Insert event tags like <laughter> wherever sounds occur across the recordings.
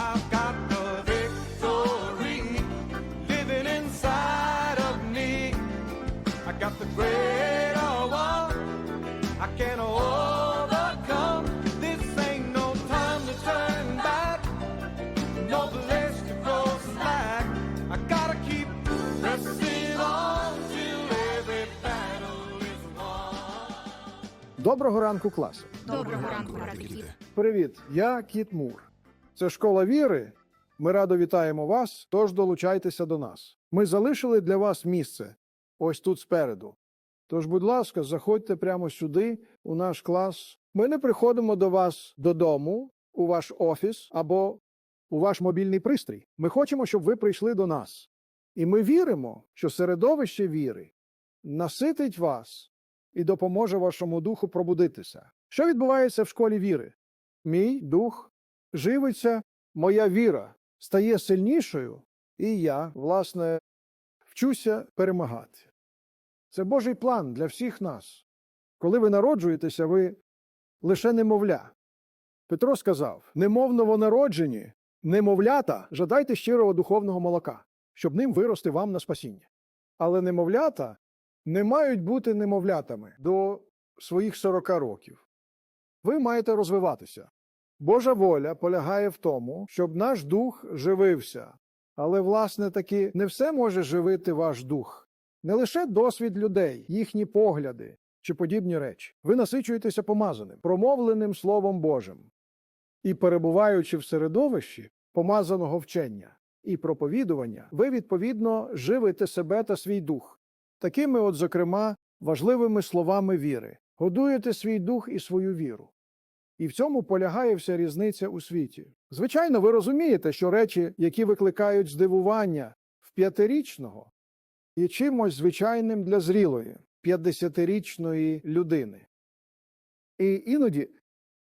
I've got the victory living inside of me. I got the greater one. I can overcome. This ain't no time to turn back. No place to go slack. I gotta keep pressing on till every battle is won. Доброго ранку, класи. Доброго ранку, брати кіт. Привіт, я Кіт Мур. Це школа віри. Ми радо вітаємо вас, тож долучайтеся до нас. Ми залишили для вас місце ось тут спереду. Тож, будь ласка, заходьте прямо сюди, у наш клас. Ми не приходимо до вас додому, у ваш офіс або у ваш мобільний пристрій. Ми хочемо, щоб ви прийшли до нас. І ми віримо, що середовище віри наситить вас і допоможе вашому духу пробудитися. Що відбувається в школі віри? Мій дух живиться, моя віра стає сильнішою, і я, власне, вчуся перемагати. Це Божий план для всіх нас. Коли ви народжуєтеся, ви лише немовля. Петро сказав: немов новонароджені, немовлята, жадайте щирого духовного молока, щоб ним вирости вам на спасіння. Але немовлята не мають бути немовлятами до своїх 40 років. Ви маєте розвиватися. Божа воля полягає в тому, щоб наш дух живився. Але, власне таки, не все може живити ваш дух. Не лише досвід людей, їхні погляди чи подібні речі. Ви насичуєтеся помазаним, промовленим Словом Божим. І, перебуваючи в середовищі помазаного вчення і проповідування, ви, відповідно, живите себе та свій дух. Такими, от, зокрема, важливими словами віри. Годуєте свій дух і свою віру. І в цьому полягає вся різниця у світі. Звичайно, ви розумієте, що речі, які викликають здивування в п'ятирічного, є чимось звичайним для зрілої, 50-річної людини. І іноді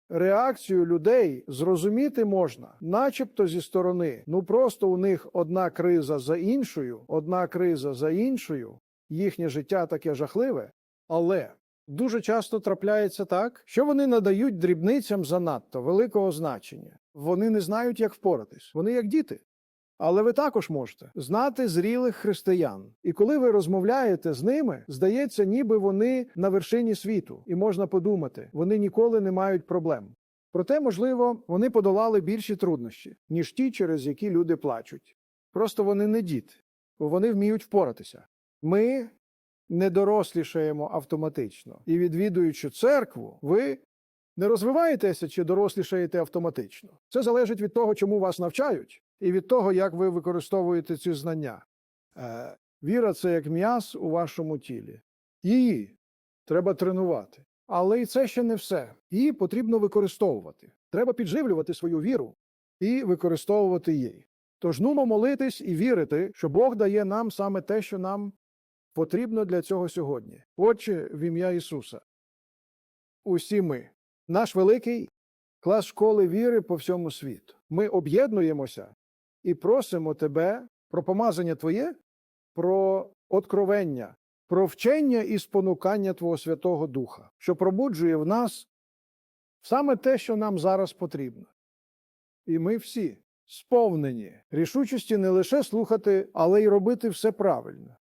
реакцію людей зрозуміти можна, начебто зі сторони, ну просто у них одна криза за іншою, одна криза за іншою, їхнє життя таке жахливе, але дуже часто трапляється так, що вони надають дрібницям занадто великого значення. Вони не знають, як впоратись. Вони як діти. Але ви також можете знати зрілих християн. І коли ви розмовляєте з ними, здається, ніби вони на вершині світу, і можна подумати, вони ніколи не мають проблем. Проте, можливо, вони подолали більші труднощі, ніж ті, через які люди плачуть. Просто вони не діти, вони вміють впоратися. Ми не дорослішаємо автоматично. І відвідуючи церкву, ви не розвиваєтеся чи дорослішаєте автоматично. Це залежить від того, чому вас навчають, і від того, як ви використовуєте ці знання. Е, віра це як м'яз у вашому тілі. Її треба тренувати. Але і це ще не все. Її потрібно використовувати. Треба підживлювати свою віру і використовувати її. Тож нумо молитись і вірити, що Бог дає нам саме те, що нам потрібно для цього сьогодні. Отче, в ім'я Ісуса. Усі ми, наш великий клас школи віри по всьому світу. Ми об'єднуємося і просимо Тебе про помазання Твоє, про откровення, про вчення і спонукання Твого Святого Духа, що пробуджує в нас саме те, що нам зараз потрібно. І ми всі сповнені рішучості не лише слухати, але й робити все правильно.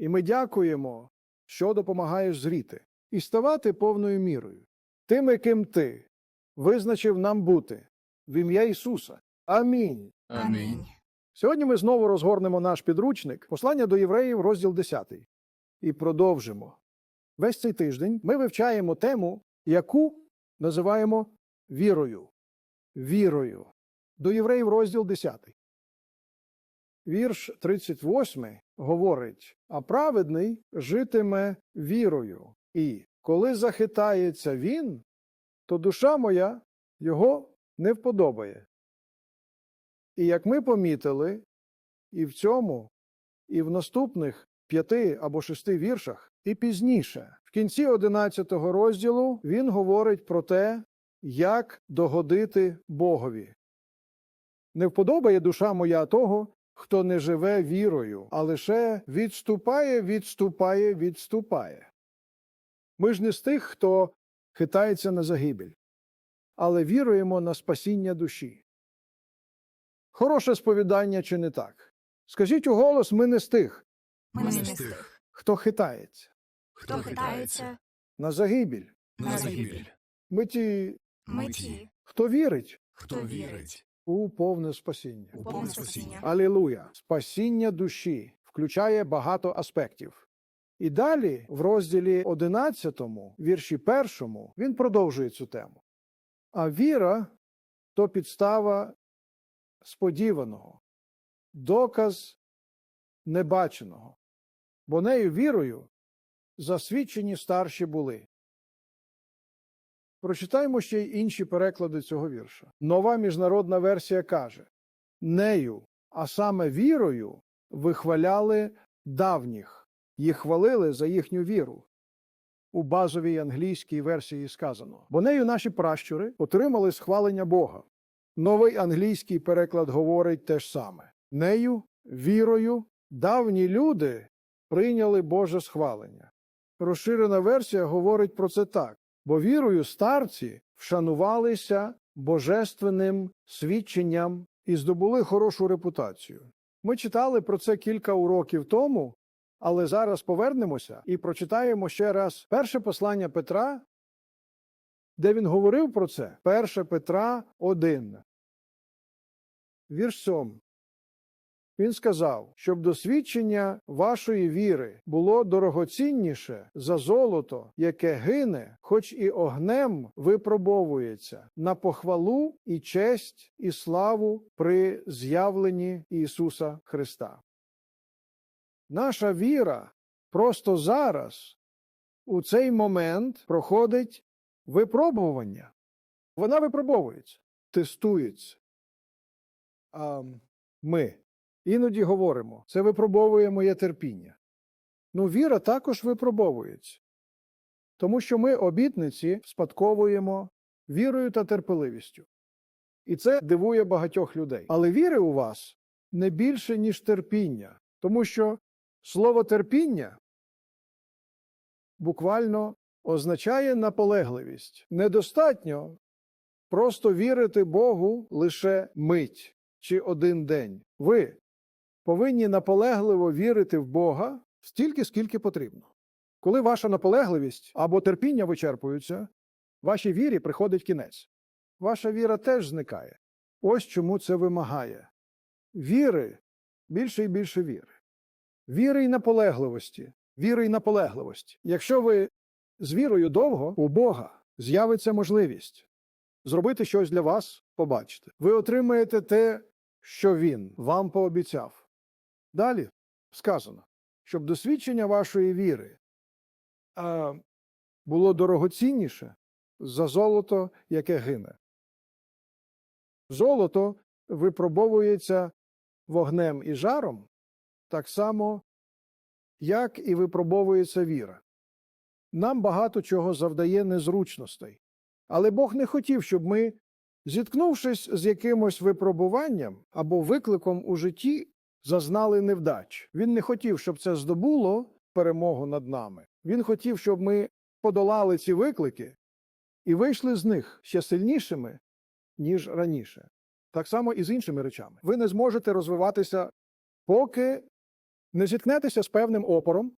І ми дякуємо, що допомагаєш зріти і ставати повною мірою, тим, яким ти визначив нам бути в ім'я Ісуса. Амінь. Амінь. Сьогодні ми знову розгорнемо наш підручник, послання до євреїв, розділ 10. І продовжимо. Весь цей тиждень ми вивчаємо тему, яку називаємо вірою. Вірою. До євреїв, розділ 10. Вірш 38 говорить: А праведний житиме вірою, і коли захитається він, то душа моя його не вподобає. І як ми помітили, і в цьому, і в наступних п'яти або шести віршах, і пізніше, в кінці одинадцятого розділу, він говорить про те, як догодити Богові. Не вподобає душа моя того, хто не живе вірою, а лише відступає, відступає, відступає. Ми ж не з тих, хто хитається на загибель, але віруємо на спасіння душі. Хороше сповідання чи не так? Скажіть у голос, ми не з тих, Ми не з тих, хто хитається хто хитається на загибіль. на загибель. Ми ті, Ми ті, хто вірить хто вірить у повне спасіння. у повне спасіння. Алілуя! Спасіння душі включає багато аспектів. І далі, в розділі 11, вірші 1, він продовжує цю тему. А віра то підстава сподіваного, доказ небаченого, бо нею вірою засвідчені старші були. Прочитаємо ще й інші переклади цього вірша. Нова міжнародна версія каже: нею, а саме вірою, вихваляли давніх, їх хвалили за їхню віру. У базовій англійській версії сказано, бо нею наші пращури отримали схвалення Бога. Новий англійський переклад говорить те ж саме: нею, вірою, давні люди прийняли Боже схвалення. Розширена версія говорить про це так, бо вірою старці вшанувалися божественним свідченням і здобули хорошу репутацію. Ми читали про це кілька уроків тому, але зараз повернемося і прочитаємо ще раз перше послання Петра, де він говорив про це. 1 Петра 1. Вірш 7. Він сказав, щоб досвідчення вашої віри було дорогоцінніше за золото, яке гине, хоч і огнем випробовується, на похвалу і честь і славу при з'явленні Ісуса Христа. Наша віра просто зараз, у цей момент, проходить випробування. Вона випробовується, тестується. А ми іноді говоримо, це випробовує моє терпіння. Ну, віра також випробовується, тому що ми обітниці спадковуємо вірою та терпеливістю. І це дивує багатьох людей. Але віри у вас не більше, ніж терпіння, тому що слово терпіння буквально означає наполегливість. Недостатньо просто вірити Богу лише мить чи один день. Ви повинні наполегливо вірити в Бога стільки, скільки потрібно. Коли ваша наполегливість або терпіння вичерпуються, вашій вірі приходить кінець. Ваша віра теж зникає. Ось чому це вимагає. Віри більше і більше віри. Віри й наполегливості. Віри й наполегливості. Якщо ви з вірою довго, у Бога з'явиться можливість зробити щось для вас, побачите. Ви отримаєте те, що Він вам пообіцяв. Далі сказано, щоб досвідчення вашої віри було дорогоцінніше за золото, яке гине. Золото випробовується вогнем і жаром так само, як і випробовується віра. Нам багато чого завдає незручностей, але Бог не хотів, щоб ми, зіткнувшись з якимось випробуванням або викликом у житті, зазнали невдач. Він не хотів, щоб це здобуло перемогу над нами. Він хотів, щоб ми подолали ці виклики і вийшли з них ще сильнішими, ніж раніше. Так само і з іншими речами. Ви не зможете розвиватися, поки не зіткнетеся з певним опором.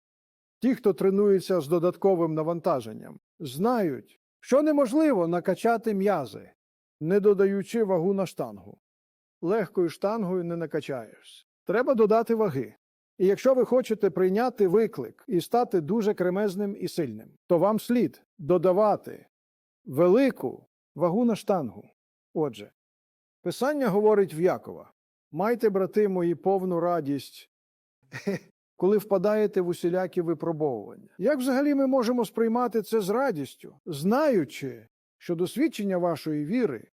Ті, хто тренується з додатковим навантаженням, знають, що неможливо накачати м'язи, не додаючи вагу на штангу. Легкою штангою не накачаєшся. Треба додати ваги. І якщо ви хочете прийняти виклик і стати дуже кремезним і сильним, то вам слід додавати велику вагу на штангу. Отже, Писання говорить в Якова: майте, брати мої, повну радість, <laughs> коли впадаєте в усілякі випробовування. Як взагалі ми можемо сприймати це з радістю, знаючи, що досвідчення вашої віри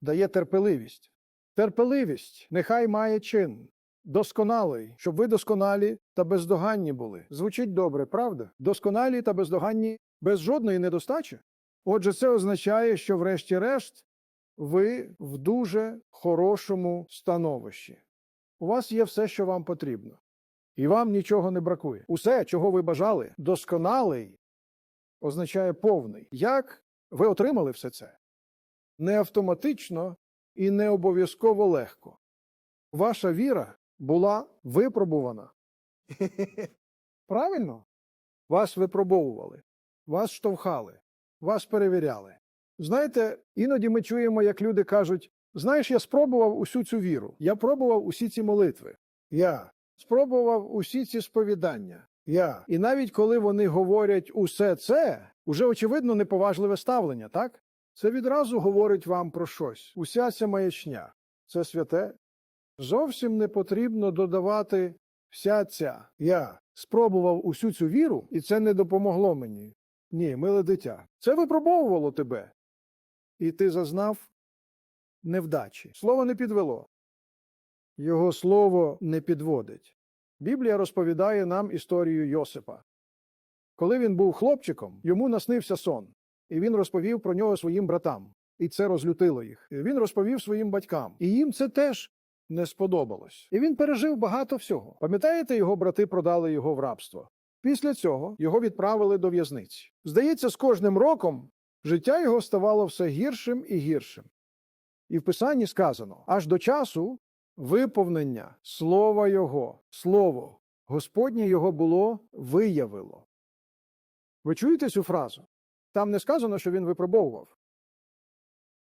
дає терпеливість? Терпеливість нехай має чин. Досконалий, щоб ви досконалі та бездоганні були. Звучить добре, правда? Досконалі та бездоганні без жодної недостачі. Отже, це означає, що, врешті-решт, ви в дуже хорошому становищі. У вас є все, що вам потрібно, і вам нічого не бракує. Усе, чого ви бажали, досконалий означає повний. Як ви отримали все це? Не автоматично і не обов'язково легко. Ваша віра була випробувана. <laughs> Правильно? Вас випробовували, вас штовхали, вас перевіряли. Знаєте, іноді ми чуємо, як люди кажуть: знаєш, я спробував усю цю віру, я пробував усі ці молитви. Я спробував усі ці сповідання. Я. І навіть коли вони говорять усе це, уже очевидно неповажливе ставлення, так? Це відразу говорить вам про щось. Уся ця маячня. Це святе. Зовсім не потрібно додавати вся ця. Я спробував усю цю віру, і це не допомогло мені. Ні, миле дитя. Це випробовувало тебе. І ти зазнав невдачі. Слово не підвело. Його слово не підводить. Біблія розповідає нам історію Йосипа. Коли він був хлопчиком, йому наснився сон, і він розповів про нього своїм братам, і це розлютило їх. І він розповів своїм батькам, і їм це теж не сподобалось. І він пережив багато всього. Пам'ятаєте, його брати продали його в рабство. Після цього його відправили до в'язниці. Здається, з кожним роком життя його ставало все гіршим і гіршим. І в Писанні сказано аж до часу виповнення слова Його, слово Господнє його було виявило. Ви чуєте цю фразу? Там не сказано, що він випробовував.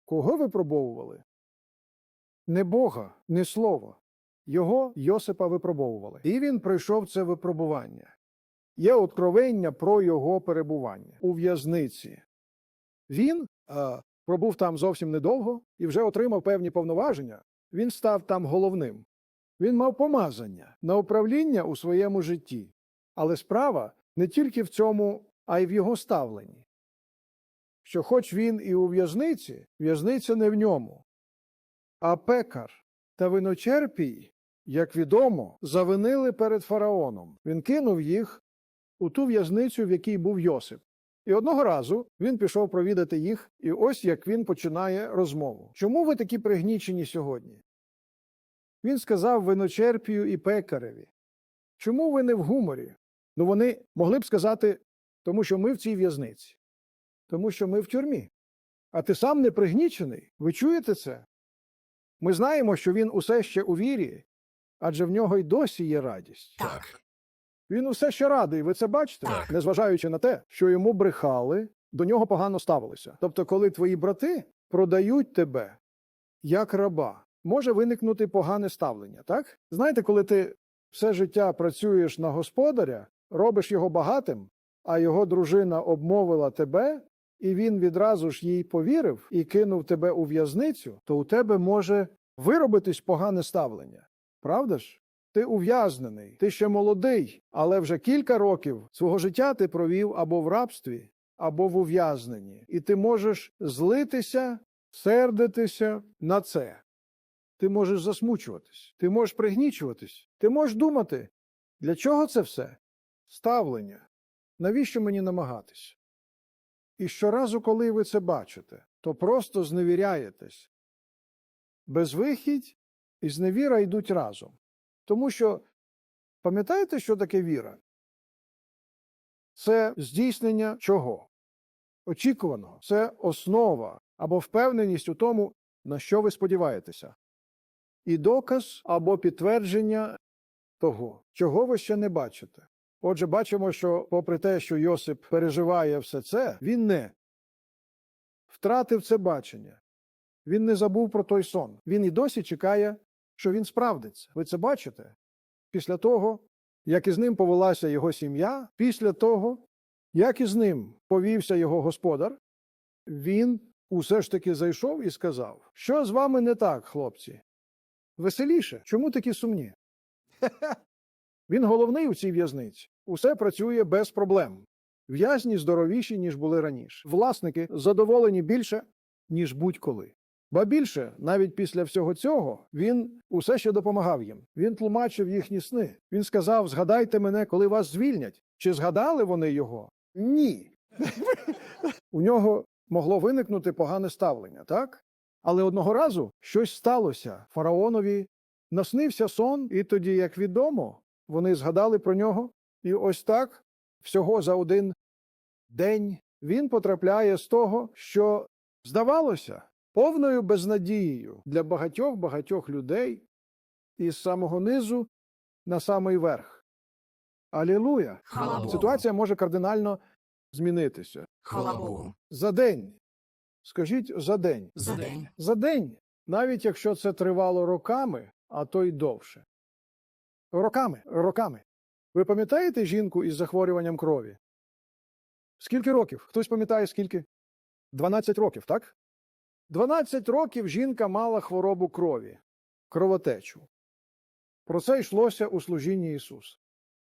Кого випробовували? Не Бога, не Слово. Його Йосипа випробовували. І він пройшов це випробування. Є откровення про його перебування у в'язниці. Він е, пробув там зовсім недовго і вже отримав певні повноваження. Він став там головним. Він мав помазання на управління у своєму житті. Але справа не тільки в цьому, а й в його ставленні. Що, хоч він і у в'язниці, в'язниця не в ньому. А пекар та виночерпій, як відомо, завинили перед фараоном. Він кинув їх у ту в'язницю, в якій був Йосип. І одного разу він пішов провідати їх, і ось як він починає розмову. Чому ви такі пригнічені сьогодні? Він сказав виночерпію і пекареві. Чому ви не в гуморі? Ну вони могли б сказати, тому що ми в цій в'язниці, тому що ми в тюрмі. А ти сам не пригнічений. Ви чуєте це? Ми знаємо, що він усе ще у вірі, адже в нього й досі є радість. Так. Він усе ще радий, ви це бачите, Так. незважаючи на те, що йому брехали, до нього погано ставилися. Тобто, коли твої брати продають тебе як раба, може виникнути погане ставлення, так? Знаєте, коли ти все життя працюєш на господаря, робиш його багатим, а його дружина обмовила тебе, і він відразу ж їй повірив і кинув тебе у в'язницю, то у тебе може виробитись погане ставлення. Правда ж? Ти ув'язнений, ти ще молодий, але вже кілька років свого життя ти провів або в рабстві, або в ув'язненні, і ти можеш злитися, сердитися на це. Ти можеш засмучуватись, ти можеш пригнічуватись, ти можеш думати, для чого це все? Ставлення. Навіщо мені намагатись? І щоразу, коли ви це бачите, то просто зневіряєтесь. Безвихідь і зневіра йдуть разом. Тому що пам'ятаєте, що таке віра? Це здійснення чого? Очікуваного. Це основа або впевненість у тому, на що ви сподіваєтеся. І доказ або підтвердження того, чого ви ще не бачите. Отже, бачимо, що, попри те, що Йосип переживає все це, він не втратив це бачення. Він не забув про той сон. Він і досі чекає, що він справдиться. Ви це бачите? Після того, як із ним повелася його сім'я, після того, як із ним повівся його господар, він усе ж таки зайшов і сказав: Що з вами не так, хлопці? Веселіше, чому такі сумні? <laughs> Він головний у цій в'язниці. Усе працює без проблем. В'язні здоровіші, ніж були раніше. Власники задоволені більше, ніж будь-коли. Ба більше, навіть після всього цього, він усе ще допомагав їм. Він тлумачив їхні сни. Він сказав: Згадайте мене, коли вас звільнять. Чи згадали вони його? Ні. <laughs> У нього могло виникнути погане ставлення, так? Але одного разу щось сталося. Фараонові наснився сон, і тоді, як відомо, вони згадали про нього. І ось так, всього за один день, він потрапляє з того, що здавалося, повною безнадією для багатьох багатьох людей із самого низу на самий верх. Алілуя! Ситуація може кардинально змінитися. Хвала Богу. За день. Скажіть за день. За день. За день, навіть якщо це тривало роками, а то й довше. Роками, роками. Ви пам'ятаєте жінку із захворюванням крові? Скільки років? Хтось пам'ятає скільки? 12 років, так? 12 років жінка мала хворобу крові, кровотечу. Про це йшлося у служінні Ісуса.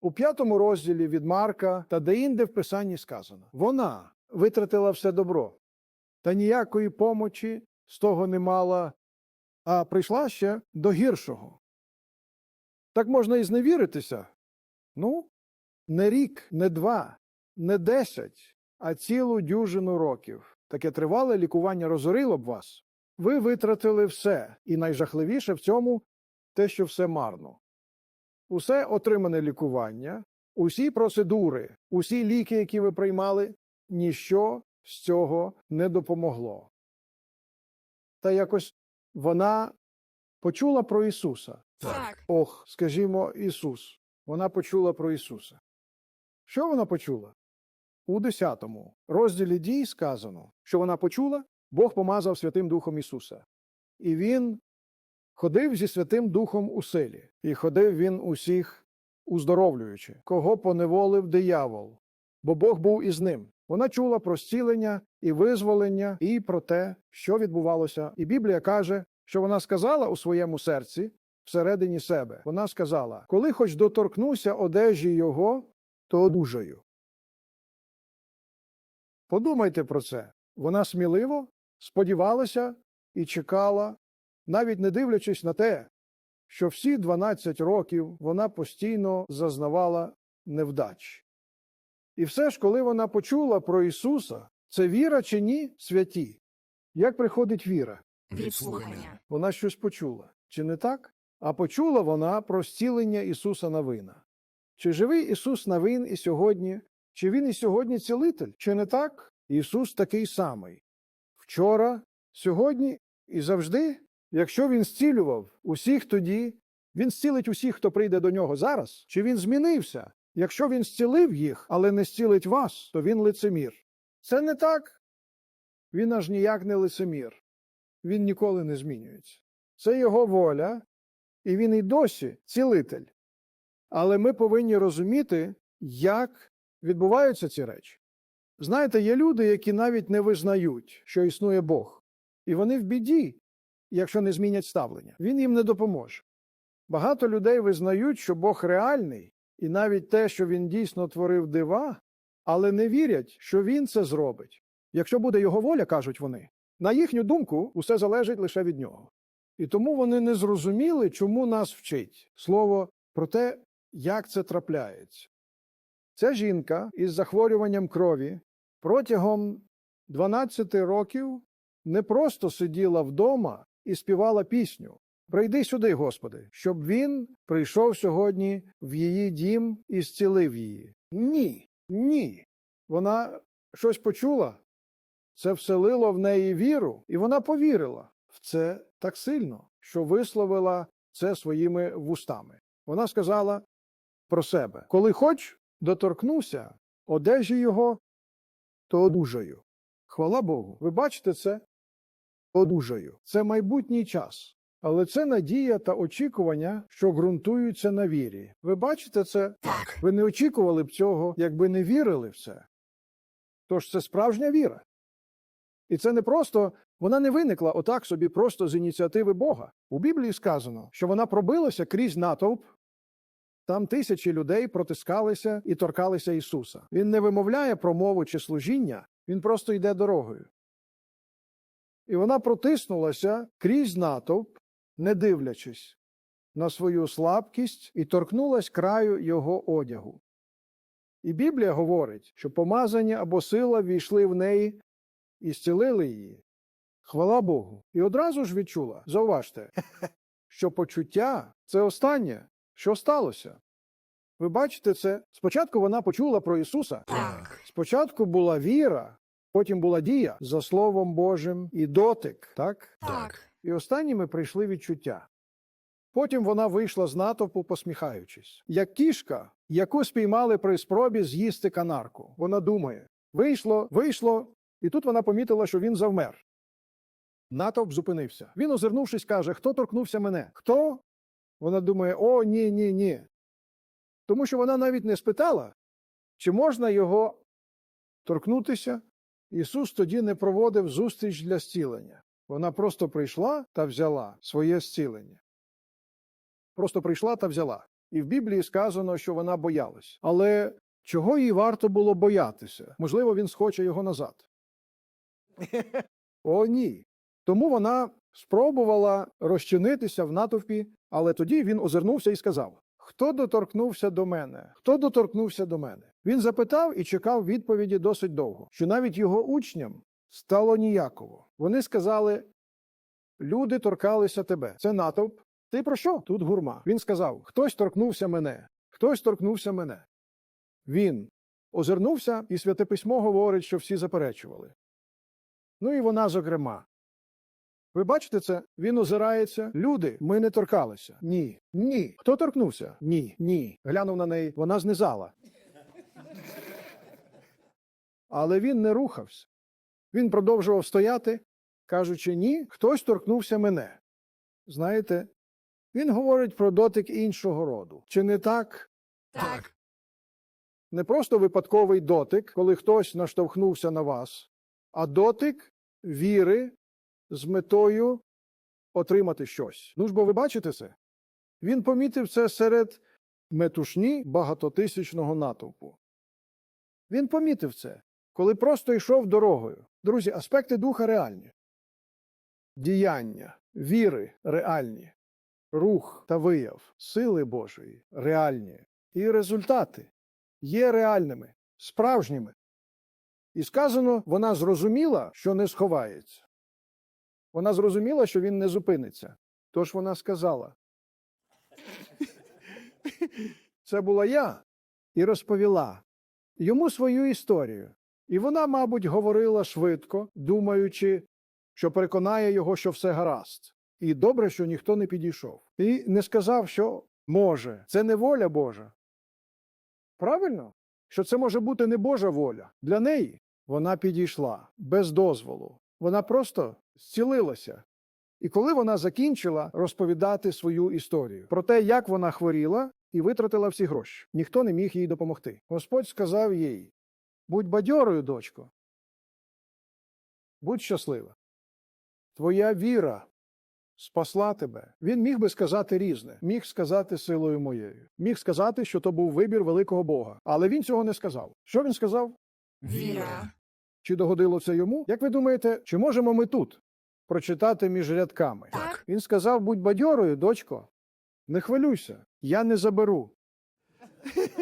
У п'ятому розділі від Марка та деінде в Писанні сказано: вона витратила все добро, та ніякої помочі з того не мала, а прийшла ще до гіршого. Так можна і зневіритися. Ну, не рік, не два, не десять, а цілу дюжину років. Таке тривале лікування розорило б вас. Ви витратили все, і найжахливіше в цьому те, що все марно. Усе отримане лікування, усі процедури, усі ліки, які ви приймали, ніщо з цього не допомогло. Та якось вона почула про Ісуса. Так. Ох, скажімо, Ісус. Вона почула про Ісуса. Що вона почула? У 10 розділі дій сказано, що вона почула, Бог помазав Святим Духом Ісуса. І Він ходив зі Святим Духом у силі, і ходив він усіх уздоровлюючи, кого поневолив диявол, бо Бог був із ним. Вона чула про зцілення і визволення, і про те, що відбувалося. І Біблія каже, що вона сказала у своєму серці всередині себе. Вона сказала: коли хоч доторкнуся одежі його, то одужаю. Подумайте про це. Вона сміливо сподівалася і чекала, навіть не дивлячись на те, що всі 12 років вона постійно зазнавала невдач. І все ж, коли вона почула про Ісуса, це віра чи ні святі? Як приходить віра? Від слухання. Вона щось почула, чи не так? А почула вона про зцілення Ісуса Навина. Чи живий Ісус Навин і сьогодні? Чи Він і сьогодні цілитель? Чи не так? Ісус такий самий. Вчора, сьогодні і завжди, якщо Він зцілював усіх тоді, Він зцілить усіх, хто прийде до нього зараз, чи Він змінився? Якщо Він зцілив їх, але не зцілить вас, то Він лицемір. Це не так? Він аж ніяк не лицемір. Він ніколи не змінюється. Це його воля, і він і досі цілитель. Але ми повинні розуміти, як відбуваються ці речі. Знаєте, є люди, які навіть не визнають, що існує Бог, і вони в біді, якщо не змінять ставлення. Він їм не допоможе. Багато людей визнають, що Бог реальний, і навіть те, що він дійсно творив дива, але не вірять, що він це зробить. Якщо буде його воля, кажуть вони, на їхню думку, усе залежить лише від нього. І тому вони не зрозуміли, чому нас вчить слово про те, як це трапляється. Ця жінка із захворюванням крові протягом 12 років не просто сиділа вдома і співала пісню. Прийди сюди, Господи, щоб він прийшов сьогодні в її дім і зцілив її. Ні, ні. Вона щось почула, це вселило в неї віру, і вона повірила в це так сильно, що висловила це своїми вустами. Вона сказала про себе: коли хоч доторкнуся одежі його, то одужаю. Хвала Богу. Ви бачите це? Одужаю. Це майбутній час. Але це надія та очікування, що ґрунтуються на вірі. Ви бачите це? Так. Ви не очікували б цього, якби не вірили в це. Тож це справжня віра. І це не просто вона не виникла отак собі просто з ініціативи Бога. У Біблії сказано, що вона пробилася крізь натовп. Там тисячі людей протискалися і торкалися Ісуса. Він не вимовляє промову чи служіння, він просто йде дорогою. І вона протиснулася крізь натовп, не дивлячись на свою слабкість, і торкнулась краю його одягу. І Біблія говорить, що помазання або сила війшли в неї і зцілили її. Хвала Богу. І одразу ж відчула, зауважте, <laughs> що почуття це останнє, що сталося. Ви бачите це? Спочатку вона почула про Ісуса, Так. спочатку була віра, потім була дія за Словом Божим і дотик, так? Так. І останніми прийшли відчуття. Потім вона вийшла з натовпу, посміхаючись, як кішка, яку спіймали при спробі з'їсти канарку. Вона думає: вийшло, вийшло, і тут вона помітила, що він завмер. Натовп зупинився. Він, озирнувшись, каже: Хто торкнувся мене? Хто? Вона думає: О, ні, ні, ні. Тому що вона навіть не спитала, чи можна його торкнутися. Ісус тоді не проводив зустріч для зцілення. Вона просто прийшла та взяла своє зцілення. Просто прийшла та взяла. І в Біблії сказано, що вона боялась. Але чого їй варто було боятися? Можливо, він схоче його назад. <laughs> О, ні. Тому вона спробувала розчинитися в натовпі, але тоді він озирнувся і сказав: Хто доторкнувся до мене? Хто доторкнувся до мене? Він запитав і чекав відповіді досить довго, що навіть його учням стало ніяково. Вони сказали: Люди торкалися тебе. Це натовп. Ти про що? Тут гурма. Він сказав: Хтось торкнувся мене, хтось торкнувся мене. Він озирнувся, і святе письмо говорить, що всі заперечували. Ну і вона, зокрема. Ви бачите це? Він озирається. Люди, ми не торкалися. Ні. Ні. Хто торкнувся? Ні. Ні. Глянув на неї, вона знизала. Але він не рухався. Він продовжував стояти, кажучи, ні, хтось торкнувся мене. Знаєте, він говорить про дотик іншого роду. Чи не так? Так. Не просто випадковий дотик, коли хтось наштовхнувся на вас, а дотик віри з метою отримати щось. Ну ж бо ви бачите це? Він помітив це серед метушні багатотисячного натовпу. Він помітив це, коли просто йшов дорогою. Друзі, аспекти духа реальні. Діяння, віри реальні, рух та вияв сили Божої реальні, і результати є реальними, справжніми. І сказано, вона зрозуміла, що не сховається. Вона зрозуміла, що він не зупиниться. Тож вона сказала. Це була я і розповіла йому свою історію. І вона, мабуть, говорила швидко, думаючи, що переконає його, що все гаразд. І добре, що ніхто не підійшов. І не сказав, що може, це не воля Божа. Правильно? Що це може бути не Божа воля. Для неї вона підійшла без дозволу. Вона просто зцілилася. І коли вона закінчила розповідати свою історію про те, як вона хворіла і витратила всі гроші, ніхто не міг їй допомогти. Господь сказав їй: будь бадьорою, дочко. Будь щаслива. Твоя віра спасла тебе. Він міг би сказати різне, міг сказати силою моєю, міг сказати, що то був вибір великого Бога. Але він цього не сказав. Що він сказав? Віра. Чи догодило це йому? Як ви думаєте, чи можемо ми тут прочитати між рядками? Так. Він сказав: будь бадьорою, дочко, не хвилюйся, я не заберу. <laughs>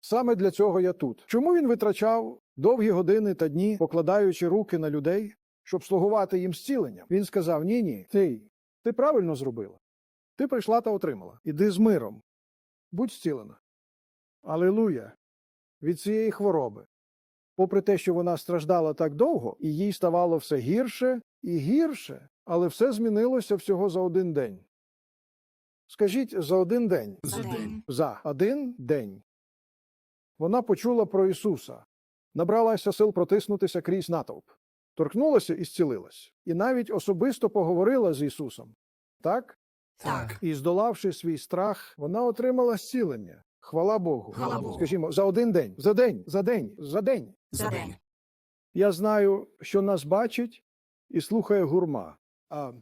Саме для цього я тут. Чому він витрачав довгі години та дні, покладаючи руки на людей, щоб слугувати їм зціленням? Він сказав: Ні, ні, ти, ти правильно зробила. Ти прийшла та отримала. Іди з миром. Будь зцілена. Алілуя! Від цієї хвороби. Попри те, що вона страждала так довго, і їй ставало все гірше і гірше, але все змінилося всього за один день. Скажіть за один день. За день. За один день. Вона почула про Ісуса, набралася сил протиснутися крізь натовп, торкнулася і зцілилась, і навіть особисто поговорила з Ісусом. Так? Так. І здолавши свій страх, вона отримала зцілення. Хвала Богу. Хвала Богу. Скажімо, за один день, за день, за день, за день. За день. Я знаю, що нас бачить і слухає гурма. А,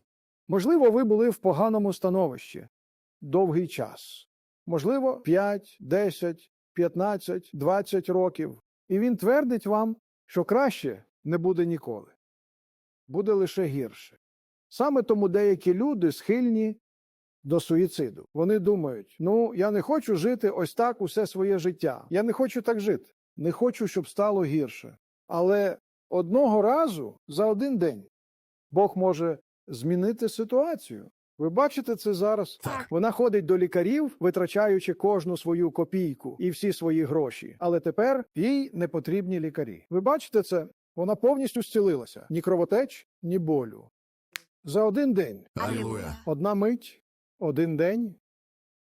можливо, ви були в поганому становищі довгий час. Можливо, 5, 10, 15, 20 років. І він твердить вам, що краще не буде ніколи. Буде лише гірше. Саме тому деякі люди схильні до суїциду. Вони думають: ну, я не хочу жити ось так усе своє життя. Я не хочу так жити. Не хочу, щоб стало гірше. Але одного разу за один день Бог може змінити ситуацію. Ви бачите це зараз? Так. Вона ходить до лікарів, витрачаючи кожну свою копійку і всі свої гроші. Але тепер їй не потрібні лікарі. Ви бачите це? Вона повністю зцілилася. Ні кровотеч, ні болю. За один день, Алілуя. одна мить, один день.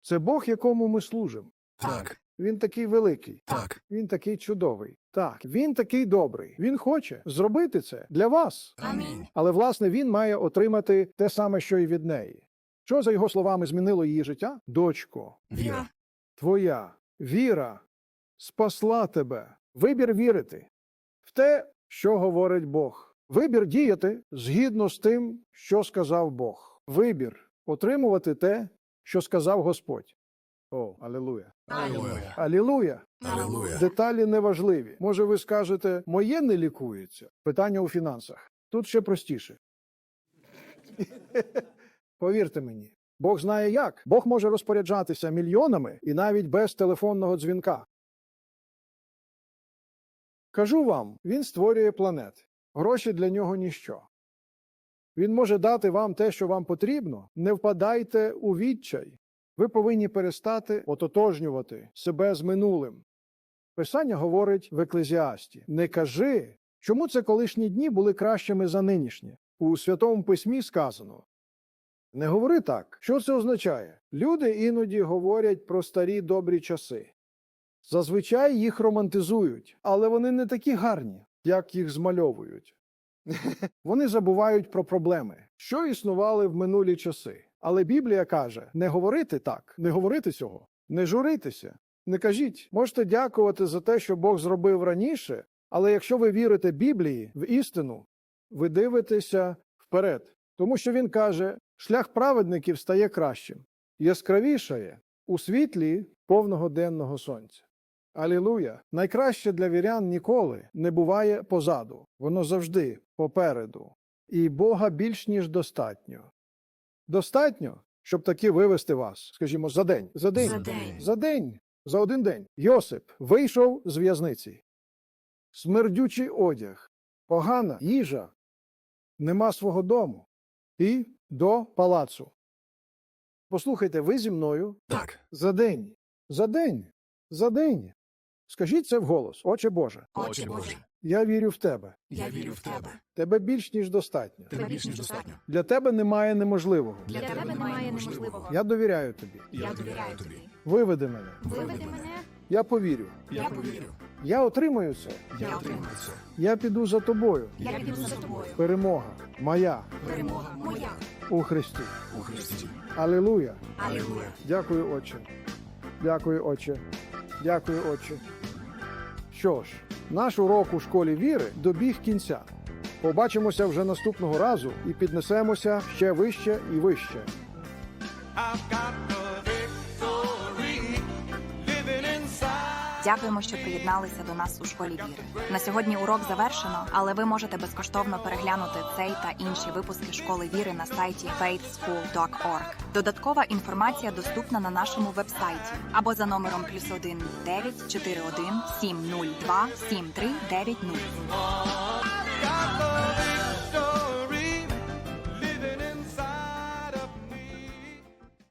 Це Бог, якому ми служимо. Так. Він такий великий. Так. Він такий чудовий. Так, він такий добрий. Він хоче зробити це для вас. Амінь. Але власне він має отримати те саме, що й від неї. Що за його словами змінило її життя? Дочко, Віра. твоя віра спасла тебе. Вибір вірити в те, що говорить Бог. Вибір діяти згідно з тим, що сказав Бог. Вибір отримувати те, що сказав Господь. О, алілуя. Алілуя. Алілуя. Деталі неважливі. Може, ви скажете, моє не лікується. Питання у фінансах. Тут ще простіше. <laughs> Повірте мені, Бог знає як. Бог може розпоряджатися мільйонами і навіть без телефонного дзвінка. Кажу вам, він створює планет. Гроші для нього ніщо. Він може дати вам те, що вам потрібно. Не впадайте у відчай. Ви повинні перестати ототожнювати себе з минулим. Писання говорить в Еклезіасті: не кажи, чому це колишні дні були кращими за нинішні. У Святому Письмі сказано. Не говори так. Що це означає? Люди іноді говорять про старі добрі часи. Зазвичай їх романтизують, але вони не такі гарні, як їх змальовують. <laughs> Вони забувають про проблеми, що існували в минулі часи. Але Біблія каже: не говорити так, не говорити цього, не журитися. Не кажіть, можете дякувати за те, що Бог зробив раніше, але якщо ви вірите Біблії в істину, ви дивитеся вперед. Тому що він каже, шлях праведників стає кращим, яскравішає у світлі повного денного сонця. Алілуя! Найкраще для вірян ніколи не буває позаду, воно завжди попереду. І Бога більш ніж достатньо. Достатньо, щоб таки вивести вас, скажімо, за день. За день. За день. За день. За один день. Йосип вийшов з в'язниці. Смердючий одяг, погана їжа, нема свого дому. І до палацу. Послухайте, ви зі мною Так. за день. За день. За день. Скажіть це вголос, Отче Боже, Отче Боже. я вірю в тебе. Я вірю в тебе. Тебе більш ніж достатньо. Тебе більш ніж достатньо. Для тебе немає неможливого. Для тебе немає неможливого. Я довіряю тобі. Я довіряю тобі. Виведи мене. Виведи мене. Я повірю. Я повірю. Я отримаю це. Я отримаю це. Я піду за тобою. Я піду за тобою. Перемога моя Перемога моя у Христі. у Христі. Алілуя. Алілуя. Дякую, Отче. Дякую, Отче. Дякую, Отче. Що ж, наш урок у школі віри добіг кінця. Побачимося вже наступного разу і піднесемося ще вище і вище. Дякуємо, що приєдналися до нас у школі віри. На сьогодні урок завершено, але ви можете безкоштовно переглянути цей та інші випуски школи віри на сайті faithschool.org. Додаткова інформація доступна на нашому вебсайті або за номером плюс 1 941 702 7390. Got the victory.